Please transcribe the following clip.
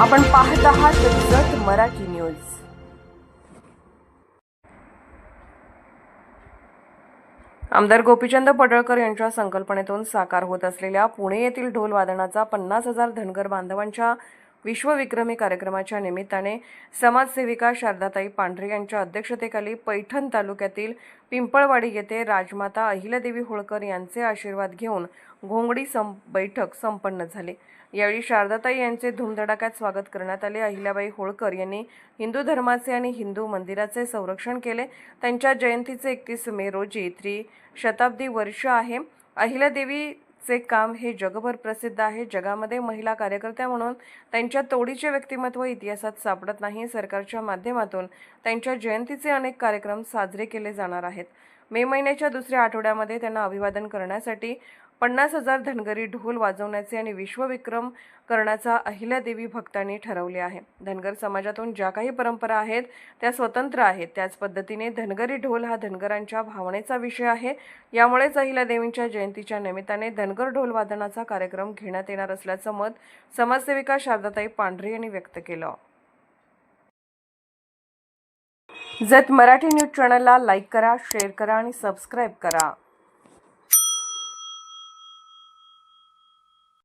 आपण पाहत आहात जत मराठी न्यूज. आमदार गोपीचंद पडळकर यांच्या संकल्पनेतून साकार होत असलेल्या पुणे येथील ढोल वादनाचा पन्नास हजार धनगर बांधवांच्या विश्वविक्रमी कार्यक्रमाच्या निमित्ताने समाजसेविका शारदाताई पांढरे यांच्या अध्यक्षतेखाली पैठण तालुक्यातील पिंपळवाडी येथे राजमाता अहिल्यादेवी होळकर यांचे आशीर्वाद घेऊन घोंगडी सं बैठक संपन्न झाली. यावेळी शारदाताई यांचे धूमधडाक्यात स्वागत करण्यात आले. अहिल्याबाई होळकर यांनी हिंदू धर्माचे आणि हिंदू मंदिराचे संरक्षण केले. त्यांच्या जयंतीचे एकतीस मे रोजी त्रि शताब्दी वर्ष आहे. अहिल्यादेवी चे काम हे जगभर प्रसिद्ध आहे. जगामध्ये महिला कार्यकर्त्या म्हणून त्यांच्या तोडीचे व्यक्तिमत्व इतिहासात सापडत नाही. सरकारच्या माध्यमातून त्यांच्या जयंतीचे अनेक कार्यक्रम साजरे केले जाणार आहेत. मे महिन्याच्या दुसऱ्या आठवड्यामध्ये त्यांना अभिवादन करण्यासाठी पन्नास हजार धनगरी ढोल वाजवण्याचे आणि विश्वविक्रम करण्याचा अहिल्यादेवी भक्तांनी ठरवले आहे. धनगर समाजातून ज्या काही परंपरा आहेत त्या स्वतंत्र आहेत. त्याच पद्धतीने धनगरी ढोल हा धनगरांच्या भावनेचा विषय आहे. यामुळेच अहिल्यादेवींच्या जयंतीच्या निमित्ताने धनगर ढोल वादनाचा कार्यक्रम घेण्यात येणार असल्याचं मत समाजसेविका शारदाताई पांढरे यांनी व्यक्त केलं. जत मराठी न्यूज चॅनलला लाईक करा शेअर करा आणि सबस्क्राईब करा.